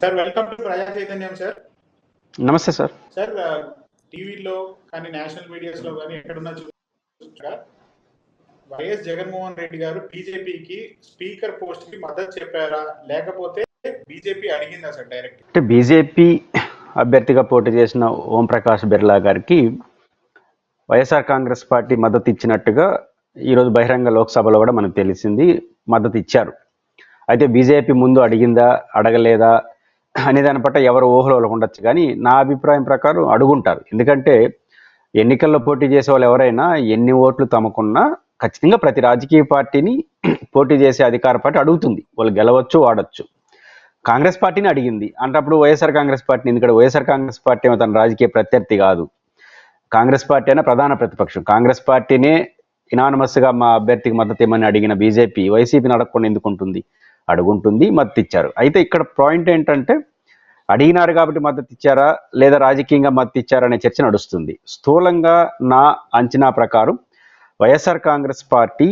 Sir welcome to ప్రజా చైతన్యం sir నమస్తే సార్ సార్ టీవీలో కానీ నేషనల్ మీడియాస్లో కానీ ఎక్కడున్నా చూసారా వైఎస్ జగన్మోహన్ రెడ్డి గారు బీజేపీకి స్పీకర్ పోస్ట్కి మద్దతు చెప్పారా? లేకపోతే బీజేపీ అడిగిందా సార్ డైరెక్ట్ అంటే బీజేపీ అభ్యర్థిగా పోటీ చేసిన ఓంప్రకాష్ బిర్లా గారికి వైఎస్ఆర్ కాంగ్రెస్ పార్టీ మద్దతు ఇచ్చినట్టుగా ఈరోజు బహిరంగ లోక్సభలో కూడా మనకు తెలిసింది మద్దతు ఇచ్చారు. అయితే బీజేపీ ముందు అడిగిందా అడగలేదా అనే దాని పట్ల ఎవరు ఊహలో ఉండొచ్చు. కానీ నా అభిప్రాయం ప్రకారం అడుగుంటారు. ఎందుకంటే ఎన్నికల్లో పోటీ చేసే వాళ్ళు ఎవరైనా ఎన్ని ఓట్లు తమకున్నా ఖచ్చితంగా ప్రతి రాజకీయ పార్టీని పోటీ చేసే అధికార పార్టీ అడుగుతుంది. వాళ్ళు గెలవచ్చు వాడచ్చు కాంగ్రెస్ పార్టీని అడిగింది. అంటప్పుడు వైఎస్ఆర్ కాంగ్రెస్ పార్టీని ఎందుకంటే వైఎస్ఆర్ కాంగ్రెస్ పార్టీ తన రాజకీయ ప్రత్యర్థి కాదు. కాంగ్రెస్ పార్టీ అయినా ప్రధాన ప్రతిపక్షం. కాంగ్రెస్ పార్టీనే ఇనానమస్గా మా అభ్యర్థికి మద్దతు ఇవ్వమని అడిగిన బీజేపీ వైసీపీని అడగకుండా ఎందుకుంటుంది అడుగుంటుంది మద్దతు ఇచ్చారు. అయితే ఇక్కడ పాయింట్ ఏంటంటే అడిగినారు కాబట్టి మద్దతు ఇచ్చారా? లేదా రాజకీయంగా మద్దతు ఇచ్చారా అనే చర్చ నడుస్తుంది. స్థూలంగా నా అంచనా ప్రకారం వైఎస్ఆర్ కాంగ్రెస్ పార్టీ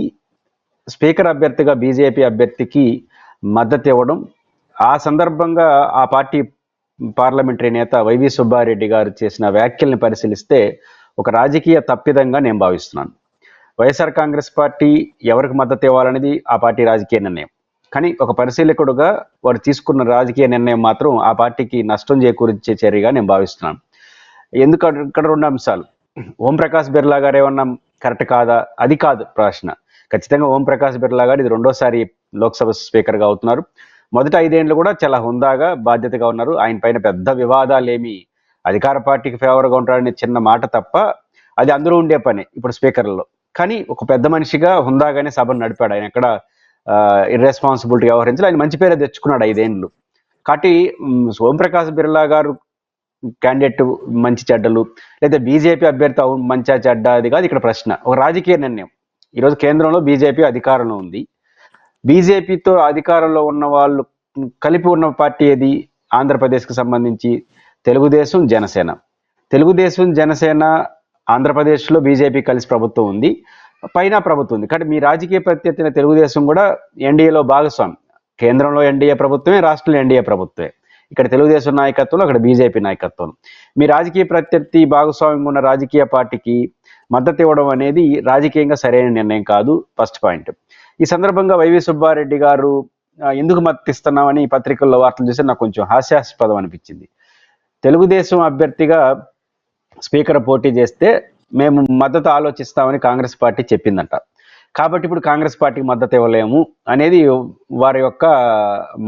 స్పీకర్ అభ్యర్థిగా బీజేపీ అభ్యర్థికి మద్దతు ఇవ్వడం ఆ సందర్భంగా ఆ పార్టీ పార్లమెంటరీ నేత వైవి సుబ్బారెడ్డి గారు చేసిన వ్యాఖ్యల్ని పరిశీలిస్తే ఒక రాజకీయ తప్పిదంగా నేను భావిస్తున్నాను. వైఎస్ఆర్ కాంగ్రెస్ పార్టీ ఎవరికి మద్దతు ఇవ్వాలనేది ఆ పార్టీ రాజకీయ నిర్ణయం. కానీ ఒక పరిశీలకుడుగా వారు తీసుకున్న రాజకీయ నిర్ణయం మాత్రం ఆ పార్టీకి నష్టం చేకూర్చే చర్యగా నేను భావిస్తున్నాను. ఎందుకు ఇక్కడ రెండు అంశాలు. ఓంప్రకాష్ బిర్లా గారు ఏమన్నా కరెక్ట్ కాదా? అది కాదు ప్రశ్న. ఖచ్చితంగా ఓంప్రకాష్ బిర్లా గారు ఇది రెండోసారి లోక్సభ స్పీకర్గా అవుతున్నారు. మొదటి ఐదేళ్ళు కూడా చాలా హుందాగా బాధ్యతగా ఉన్నారు. ఆయన పైన పెద్ద వివాదాలేమి అధికార పార్టీకి ఫేవర్గా ఉంటాడనే చిన్న మాట తప్ప అది అందరూ ఉండే పని ఇప్పుడు స్పీకర్లో. కానీ ఒక పెద్ద మనిషిగా హుందాగానే సభను నడిపాడు. ఆయన ఎక్కడ ఇర్రెస్పాన్సిబిలిటీ వ్యవహరించాలి. ఆయన మంచి పేరు తెచ్చుకున్నాడు ఐదేండ్లు. కాబట్టి సోమప్రకాష్ బిర్లా గారు క్యాండిడేట్ మంచి చెడ్డలు లేదా బీజేపీ అభ్యర్థి అవును మంచా చెడ్డ అది కాదు ఇక్కడ ప్రశ్న. ఒక రాజకీయ నిర్ణయం. ఈరోజు కేంద్రంలో బీజేపీ అధికారంలో ఉంది. బీజేపీతో అధికారంలో ఉన్న వాళ్ళు కలిపి ఉన్న పార్టీ ఏది? ఆంధ్రప్రదేశ్కి సంబంధించి తెలుగుదేశం జనసేన. తెలుగుదేశం జనసేన ఆంధ్రప్రదేశ్లో బీజేపీ కలిసి ప్రభుత్వం ఉంది. పైన ప్రభుత్వం ఉంది. కానీ మీ రాజకీయ ప్రత్యర్థిన తెలుగుదేశం కూడా ఎన్డీఏలో భాగస్వామి. కేంద్రంలో ఎన్డీఏ ప్రభుత్వమే రాష్ట్రంలో ఎన్డీఏ ప్రభుత్వమే. ఇక్కడ తెలుగుదేశం నాయకత్వంలో అక్కడ బీజేపీ నాయకత్వం. మీ రాజకీయ ప్రత్యర్థి భాగస్వామ్యం ఉన్న రాజకీయ పార్టీకి మద్దతు ఇవ్వడం అనేది రాజకీయంగా సరైన నిర్ణయం కాదు. First point. ఈ సందర్భంగా వైవి సుబ్బారెడ్డి గారు ఎందుకు మద్దతు ఇస్తున్నామని ఈ పత్రికల్లో వార్తలు చూస్తే నాకు కొంచెం హాస్యాస్పదం అనిపించింది. తెలుగుదేశం అభ్యర్థిగా స్పీకర్ పోటీ చేస్తే మేము మద్దతు ఆలోచిస్తామని కాంగ్రెస్ పార్టీ చెప్పిందంట. కాబట్టి ఇప్పుడు కాంగ్రెస్ పార్టీకి మద్దతు ఇవ్వలేము అనేది వారి యొక్క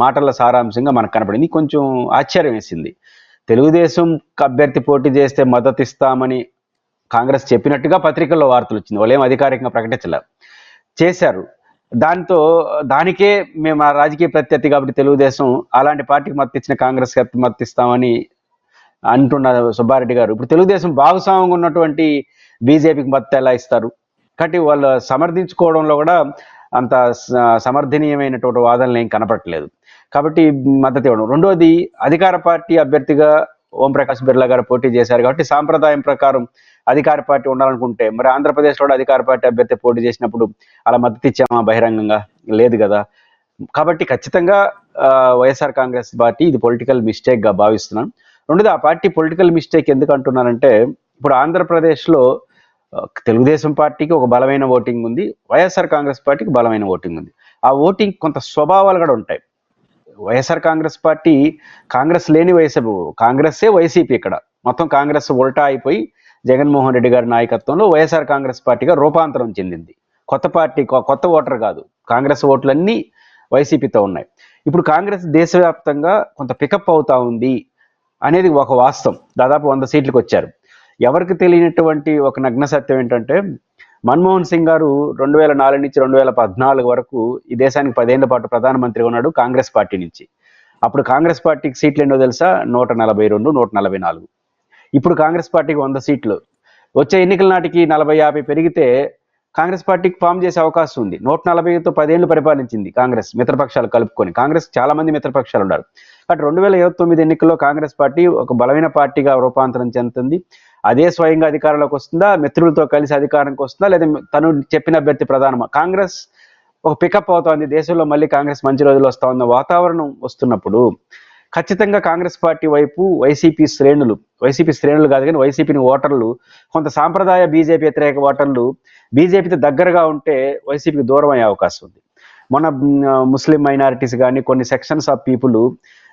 మాటల సారాంశంగా మనకు కనపడింది. కొంచెం ఆశ్చర్యం వేసింది. తెలుగుదేశం అభ్యర్థి పోటీ చేస్తే మద్దతు ఇస్తామని కాంగ్రెస్ చెప్పినట్టుగా పత్రికల్లో వార్తలు వచ్చింది. వాళ్ళు ఏం అధికారికంగా ప్రకటించలే. చేశారు. దాంతో దానికే మేము ఆ రాజకీయ ప్రత్యర్థి కాబట్టి తెలుగుదేశం అలాంటి పార్టీకి మద్దతు ఇచ్చిన కాంగ్రెస్ మద్దతు ఇస్తామని అంటున్న సుబ్బారెడ్డి గారు. ఇప్పుడు తెలుగుదేశం భాగస్వామ్యంగా ఉన్నటువంటి బీజేపీకి మద్దతు ఎలా ఇస్తారు? కాబట్టి వాళ్ళు సమర్థించుకోవడంలో కూడా అంత స- సమర్థనీయమైనటువంటి వాదనలు ఏం కనపడట్లేదు. కాబట్టి మద్దతు ఇవ్వడం. రెండోది అధికార పార్టీ అభ్యర్థిగా ఓంప్రకాష్ బిర్లా గారు పోటీ చేశారు. కాబట్టి సాంప్రదాయం ప్రకారం అధికార పార్టీ ఉండాలనుకుంటే మరి ఆంధ్రప్రదేశ్లో కూడా అధికార పార్టీ అభ్యర్థి పోటీ చేసినప్పుడు అలా మద్దతు ఇచ్చామా? బహిరంగంగా లేదు కదా. కాబట్టి ఖచ్చితంగా వైఎస్ఆర్ కాంగ్రెస్ పార్టీ ఇది పొలిటికల్ మిస్టేక్గా భావిస్తున్నాను రెండోది ఆ పార్టీ పొలిటికల్ మిస్టేక్ ఎందుకు అంటున్నానంటే ఇప్పుడు ఆంధ్రప్రదేశ్లో తెలుగుదేశం పార్టీకి ఒక బలమైన ఓటింగ్ ఉంది వైఎస్ఆర్ కాంగ్రెస్ పార్టీకి బలమైన ఓటింగ్ ఉంది. ఆ ఓటింగ్ కొంత స్వభావాలు కూడా ఉంటాయి. వైఎస్ఆర్ కాంగ్రెస్ పార్టీ కాంగ్రెస్ లేని వైసీపీ కాంగ్రెస్సే వైసీపీ ఇక్కడ. మొత్తం కాంగ్రెస్ ఉల్టా అయిపోయి జగన్మోహన్ రెడ్డి గారి నాయకత్వంలో వైఎస్ఆర్ కాంగ్రెస్ పార్టీగా రూపాంతరం చెందింది. కొత్త పార్టీ కొత్త ఓటర్ కాదు. కాంగ్రెస్ ఓట్లన్నీ వైసీపీతో ఉన్నాయి. ఇప్పుడు కాంగ్రెస్ దేశవ్యాప్తంగా కొంత పికప్ అవుతా ఉంది. అనేది ఒక వాస్తవం. దాదాపు వంద సీట్లకు వచ్చారు. ఎవరికి తెలియనటువంటి ఒక నగ్న సత్యం ఏంటంటే మన్మోహన్ సింగ్ గారు రెండు వేల నాలుగు నుంచి రెండు వేల పద్నాలుగు వరకు ఈ దేశానికి పదేళ్ళ పాటు ప్రధానమంత్రిగా ఉన్నాడు కాంగ్రెస్ పార్టీ నుంచి. అప్పుడు కాంగ్రెస్ పార్టీకి సీట్లు ఎన్నో తెలుసా? నూట నలభై రెండు నూట నలభై నాలుగు. ఇప్పుడు కాంగ్రెస్ పార్టీకి వంద సీట్లు. వచ్చే ఎన్నికల నాటికి నలభై యాభై పెరిగితే కాంగ్రెస్ పార్టీకి ఫామ్ చేసే అవకాశం ఉంది. నూట నలభైతో పదేళ్ళు పరిపాలించింది కాంగ్రెస్ మిత్రపక్షాలు కలుపుకొని. కాంగ్రెస్ చాలా మంది మిత్రపక్షాలు ఉన్నారు. అటు రెండు వేల ఇరవై తొమ్మిది ఎన్నికల్లో కాంగ్రెస్ పార్టీ ఒక బలమైన పార్టీగా రూపాంతరం చెందుతుంది. అదే స్వయంగా అధికారంలోకి వస్తుందా? మిత్రులతో కలిసి అధికారంకి వస్తుందా? లేదా తను చెప్పిన అభ్యర్థి ప్రధానమా? కాంగ్రెస్ ఒక పికప్ అవుతోంది. దేశంలో మళ్ళీ కాంగ్రెస్ మంచి రోజులు వస్తా ఉన్న వాతావరణం వస్తున్నప్పుడు ఖచ్చితంగా కాంగ్రెస్ పార్టీ వైపు వైసీపీ శ్రేణులు వైసీపీ శ్రేణులు కాదు కానీ వైసీపీని ఓటర్లు కొంత సాంప్రదాయ బీజేపీ వ్యతిరేక ఓటర్లు బీజేపీతో దగ్గరగా ఉంటే వైసీపీకి దూరం అయ్యే అవకాశం ఉంది. మన ముస్లిం మైనారిటీస్ కానీ కొన్ని సెక్షన్స్ ఆఫ్ పీపుల్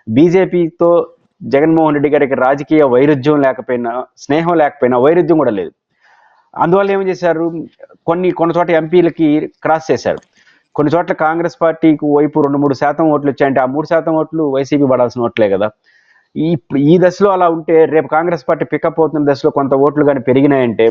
బీజేపీతో జగన్మోహన్ రెడ్డి గారికి రాజకీయ వైరుధ్యం లేకపోయినా స్నేహం లేకపోయినా వైరుధ్యం కూడా లేదు. అందువల్ల ఏం చేశారు? కొన్ని కొన్ని చోట ఎంపీలకి క్రాస్ చేశారు. కొన్ని చోట్ల కాంగ్రెస్ పార్టీకి వైపు రెండు మూడు శాతం ఓట్లు వచ్చాయంటే ఆ మూడు శాతం ఓట్లు వైసీపీ పడాల్సిన ఓట్లే కదా. ఈ ఈ దశలో అలా ఉంటే రేపు కాంగ్రెస్ పార్టీ పికప్ అవుతున్న దశలో కొంత ఓట్లు కానీ పెరిగినాయంటే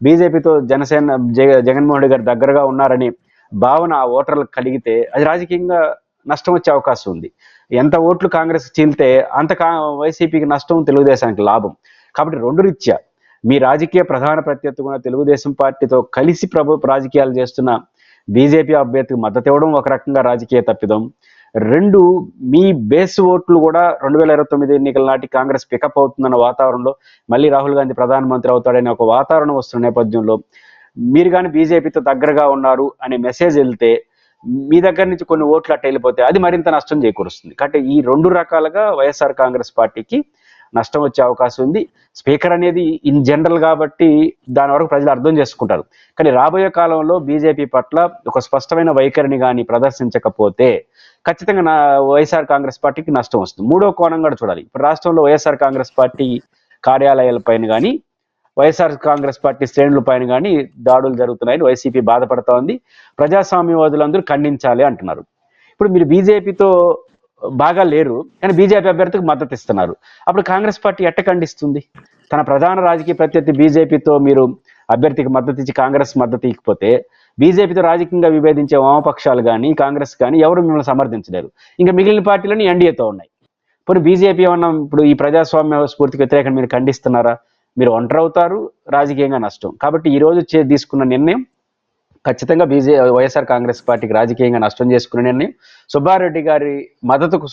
బీజేపీతో జనసేన జగ జగన్మోహన్ రెడ్డి గారు దగ్గరగా ఉన్నారని భావన ఆ ఓటర్లకు కలిగితే అది రాజకీయంగా నష్టం వచ్చే అవకాశం ఉంది. ఎంత ఓట్లు కాంగ్రెస్ చీల్తే అంత కా వైసీపీకి నష్టం తెలుగుదేశానికి లాభం. కాబట్టి రెండు రీత్యా మీ రాజకీయ ప్రధాన ప్రత్యర్థి కూడా తెలుగుదేశం పార్టీతో కలిసి ప్రభు రాజకీయాలు చేస్తున్న బీజేపీ అభ్యర్థికి మద్దతు ఇవ్వడం ఒక రకంగా రాజకీయ తప్పిదం. రెండు మీ బేస్ ఓట్లు కూడా రెండు వేల ఇరవై తొమ్మిది ఎన్నికల నాటి కాంగ్రెస్ పికప్ అవుతుందన్న వాతావరణంలో మళ్ళీ రాహుల్ గాంధీ ప్రధానమంత్రి అవుతాడనే ఒక వాతావరణం వస్తున్న నేపథ్యంలో మీరు కానీ బీజేపీతో దగ్గరగా ఉన్నారు అనే మెసేజ్ వెళ్తే మీ దగ్గర నుంచి కొన్ని ఓట్లు అట్ట వెళ్ళిపోతే అది మరింత నష్టం చేకూరుస్తుంది. కాబట్టి ఈ రెండు రకాలుగా వైఎస్ఆర్ కాంగ్రెస్ పార్టీకి నష్టం వచ్చే అవకాశం ఉంది. స్పీకర్ అనేది ఇన్ జనరల్ కాబట్టి దాని వరకు ప్రజలు అర్థం చేసుకుంటారు. కానీ రాబోయే కాలంలో బీజేపీ పట్ల ఒక స్పష్టమైన వైఖరిని కానీ ప్రదర్శించకపోతే ఖచ్చితంగా నా వైఎస్ఆర్ కాంగ్రెస్ పార్టీకి నష్టం వస్తుంది. మూడో కోణం కూడా చూడాలి. ఇప్పుడు రాష్ట్రంలో వైఎస్ఆర్ కాంగ్రెస్ పార్టీ కార్యాలయాల పైన కానీ వైఎస్ఆర్ కాంగ్రెస్ పార్టీ శ్రేణుల పైన కానీ దాడులు జరుగుతున్నాయని వైసీపీ బాధపడతా ఉంది. ప్రజాస్వామ్యవాదులందరూ ఖండించాలి అంటున్నారు. ఇప్పుడు మీరు బీజేపీతో బాగా లేరు కానీ బీజేపీ అభ్యర్థికి మద్దతు ఇస్తున్నారు. అప్పుడు కాంగ్రెస్ పార్టీ ఎట్ట ఖండిస్తుంది? తన ప్రధాన రాజకీయ ప్రత్యర్థి బీజేపీతో మీరు అభ్యర్థికి మద్దతు ఇచ్చి కాంగ్రెస్ మద్దతు ఇకపోతే బీజేపీతో రాజకీయంగా విభేదించే వామపక్షాలు కానీ కాంగ్రెస్ కానీ ఎవరు మిమ్మల్ని సమర్థించలేరు. ఇంకా మిగిలిన పార్టీలన్నీ ఎన్డీఏతో ఉన్నాయి. ఇప్పుడు బీజేపీ ఏమన్నా ఇప్పుడు ఈ ప్రజాస్వామ్య స్ఫూర్తికి వ్యతిరేకంగా మీరు ఖండిస్తున్నారా? మీరు ఒంటరి అవుతారు రాజకీయంగా నష్టం. కాబట్టి ఈ రోజు చే తీసుకున్న నిర్ణయం ఖచ్చితంగా బీజే వైఎస్ఆర్ కాంగ్రెస్ పార్టీకి రాజకీయంగా నష్టం చేసుకునే నిర్ణయం సుబ్బారెడ్డి గారి మద్దతుకు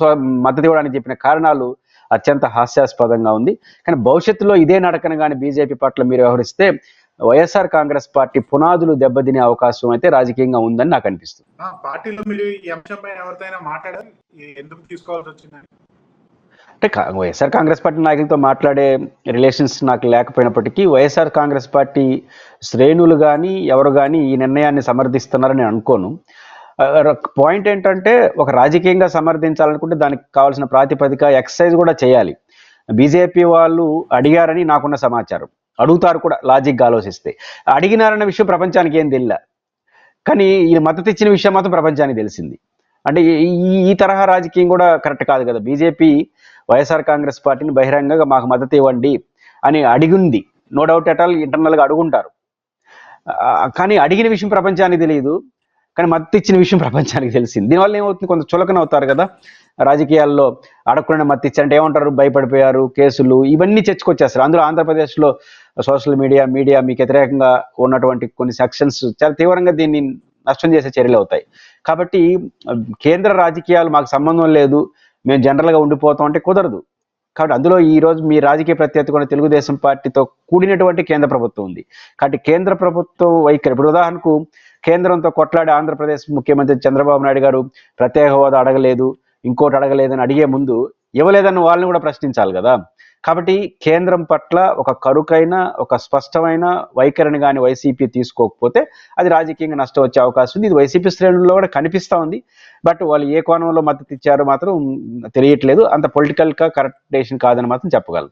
మద్దతు ఇవ్వడానికి చెప్పిన కారణాలు అత్యంత హాస్యాస్పదంగా ఉంది. కానీ భవిష్యత్తులో ఇదే నడకన కానీ బీజేపీ పట్ల మీరు వ్యవహరిస్తే వైఎస్ఆర్ కాంగ్రెస్ పార్టీ పునాదులు దెబ్బతినే అవకాశం అయితే రాజకీయంగా ఉందని నాకు అనిపిస్తుంది. పార్టీలో మీరు ఈ అంశంపై ఎవరితో మాట్లాడారు? ఎందుకు తీసుకోవాల్సి వచ్చిందని? అంటే వైఎస్ఆర్ కాంగ్రెస్ పార్టీ నాయకులతో మాట్లాడే రిలేషన్స్ నాకు లేకపోయినప్పటికీ వైఎస్ఆర్ కాంగ్రెస్ పార్టీ శ్రేణులు కానీ ఎవరు కానీ ఈ నిర్ణయాన్ని సమర్థిస్తున్నారని నేను అనుకోను. పాయింట్ ఏంటంటే ఒక రాజకీయంగా సమర్థించాలనుకుంటే దానికి కావాల్సిన ప్రాతిపదిక ఎక్సర్సైజ్ కూడా చేయాలి. బీజేపీ వాళ్ళు అడిగారని నాకున్న సమాచారం. అడుగుతారు కూడా లాజిక్గా ఆలోచిస్తే. అడిగినారన్న విషయం ప్రపంచానికి ఏం తెలియ కానీ ఈ మద్దతు ఇచ్చిన విషయం మాత్రం ప్రపంచానికి తెలిసింది. అంటే ఈ తరహా రాజకీయం కూడా కరెక్ట్ కాదు కదా. బీజేపీ వైఎస్ఆర్ కాంగ్రెస్ పార్టీని బహిరంగంగా మాకు మద్దతు ఇవ్వండి అని అడిగింది. నో డౌట్ ఎట్ ఆల్ ఇంటర్నల్గా అడుగుంటారు. కానీ అడిగిన విషయం ప్రపంచానికి తెలియదు. కానీ మద్దతు ఇచ్చిన విషయం ప్రపంచానికి తెలిసింది. దీనివల్ల ఏమవుతుంది? కొంత చులకన అవుతారు కదా. రాజకీయాల్లో అడగకుండా మద్దతు ఇచ్చారంటే ఏమంటారు? భయపడిపోయారు కేసులు ఇవన్నీ తెచ్చుకొచ్చేస్తారు అందులో ఆంధ్రప్రదేశ్లో సోషల్ మీడియా మీడియా మీకు వ్యతిరేకంగా ఉన్నటువంటి కొన్ని సెక్షన్స్ చాలా తీవ్రంగా దీన్ని నష్టం చేసే చర్యలు అవుతాయి. కాబట్టి కేంద్ర రాజకీయాలు మాకు సంబంధం లేదు. మేము జనరల్గా ఉండిపోతాం అంటే కుదరదు. కాబట్టి అందులో ఈరోజు మీ రాజకీయ ప్రత్యర్థి కూడా తెలుగుదేశం పార్టీతో కూడినటువంటి కేంద్ర ప్రభుత్వం ఉంది. కాబట్టి కేంద్ర ప్రభుత్వం వైఖరి ఇప్పుడు ఉదాహరణకు కేంద్రంతో కొట్లాడే ఆంధ్రప్రదేశ్ ముఖ్యమంత్రి చంద్రబాబు నాయుడు గారు ప్రత్యేక హోదా అడగలేదు ఇంకోటి అడగలేదని అడిగే ముందు ఇవ్వలేదని వాళ్ళని కూడా ప్రశ్నించాలి కదా. కాబట్టి కేంద్రం పట్ల ఒక కరుకైన ఒక స్పష్టమైన వైఖరిని కానీ వైసీపీ తీసుకోకపోతే అది రాజకీయంగా నష్టం వచ్చే అవకాశం ఉంది. ఇది వైసీపీ శ్రేణుల్లో కూడా కనిపిస్తూ ఉంది. బట్ వాళ్ళు ఏ కోణంలో మద్దతు ఇచ్చారో మాత్రం తెలియట్లేదు. అంత పొలిటికల్గా కరెక్ట్ డెసిషన్ కాదని మాత్రం చెప్పగలను.